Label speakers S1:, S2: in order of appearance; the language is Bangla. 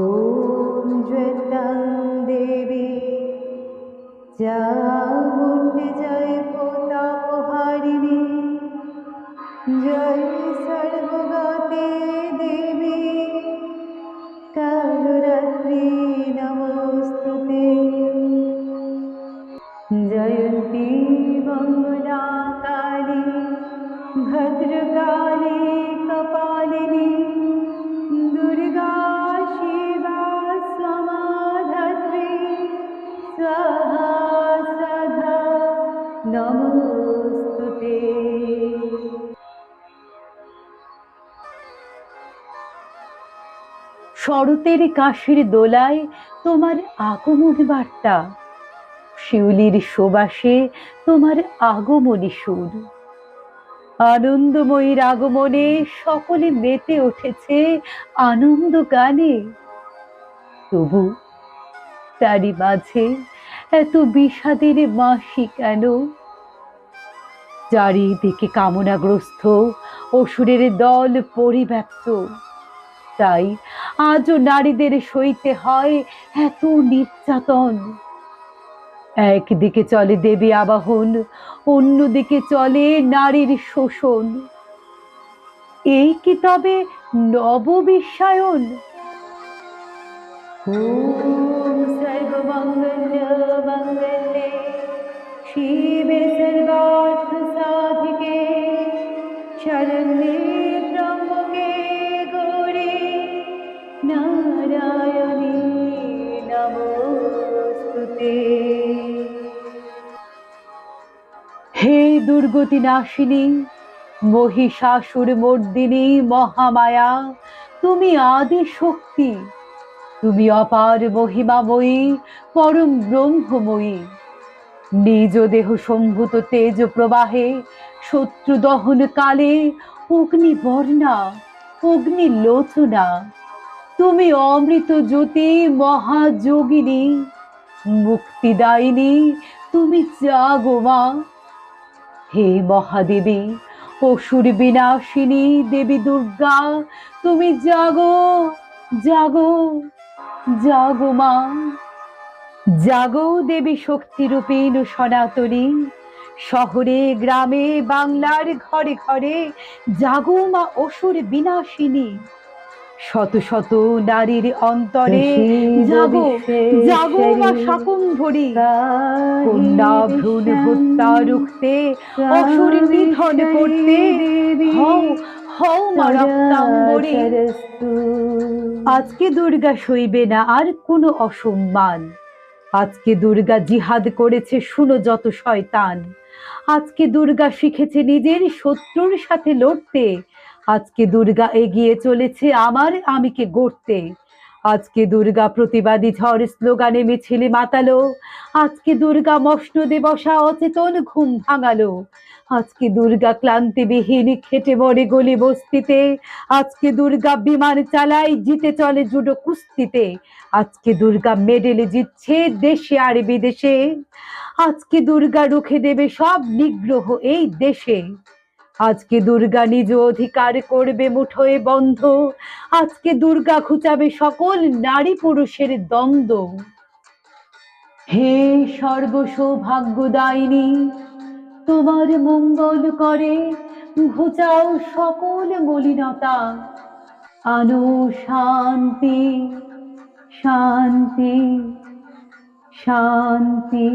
S1: ॐ ज्वलं देवी चामुण्ड जय प्रतापहारिणी जय सर्वगते देवी कालरात्रि नमोऽस्तु ते जयन्ती मङ्गला काली भद्रकाली कपालिनी स्वाहा सदा नमोऽस्तु ते
S2: শরতের কাশির দোলায় তোমার আগমন বার্তা শিউলির সুবাসে তোমার আগমনী সুর আনন্দময়ীর আগমনে সকলে মেতে উঠেছে আনন্দ গানে তবু তারই মাঝে এত বিষাদের মাসি কেন? চারিদিকে কামনাগ্রস্ত অসুরের দল পরিব্যাপ্ত। তাই আজও নারীদের সইতে হয় এত নির্যাতন। একদিকে চলে দেবী আবাহন, অন্যদিকে চলে নারীর শোষণ। এই কি তবে নববিশ্বায়ন?
S1: ॐ शिवे सर्वार्थसाधिके शरण्ये त्र्यम्बके गौरी नारायणी नमोऽस्तु ते
S2: হে দুর্গতি নাশিনী মহিষাসুর মর্দিনী মহামায়া তুমি আদি শক্তি তুমি অপার মহিমাময়ী পরম ব্রহ্মময়ী নিজ দেহ সম্ভূত তেজ প্রবাহে, শত্রু দহন কালে, অগ্নি বর্ণা, অগ্নি লোচনা। তুমি অমৃত জ্যোতি, মহাযোগিনী, মুক্তিদায়িনী, তুমি জাগো মা। হে মহাদেবী, অসুর বিনাশিনী, দেবী দুর্গা, তুমি জাগো জাগো জাগো মা। জাগো দেবী শক্তিরূপীণ সনাতনী। শহরে গ্রামে বাংলার ঘরে ঘরে জাগো মা অসুর বিনাশিনী। শত শত নারীর অন্তরে জাগো জাগো মা শাকুম্ভরী কন্যা ভ্রূণ হত্যা রুখতে অসুর নিধন করতে হও হও মা রক্তাম্বরী আজকে দুর্গা সইবে না আর কোনো অসম্মান। আজকে দুর্গা জিহাদ করেছে, শুনো যত শয়তান। আজকে দুর্গা শিখেছে নিজের শত্রুর সাথে লড়তে। আজকে দুর্গা এগিয়ে চলেছে আমার আমিকে গড়তে। আজকে দুর্গা প্রতিবাদী ঝড় স্লোগানে মিছিলে মাতালো। আজকে দুর্গা মশনদে বসা অচেতন ঘুম ভাঙালো। আজকে দুর্গা ক্লান্তিবিহীন খেটে মরে গলি বস্তিতে। আজকে দুর্গা বিমান চালায় জিতে চলে জুডো কুস্তিতে। আজকে দুর্গা মেডেলে জিতছে দেশে আর বিদেশে। আজকে দুর্গা রুখে দেবে সব নিগ্রহ এই দেশে। আজকে দুর্গা নিজ অধিকার করবে মুঠোয় বন্ধ। আজকে দুর্গা খুচাবে সকল নারী পুরুষের দ্বন্দ্ব। হে সর্বসৌভাগ্যদায়িনী তোমার মঙ্গল করে ঘুচাও সকল মলিনতা। আনো শান্তি শান্তি শান্তি।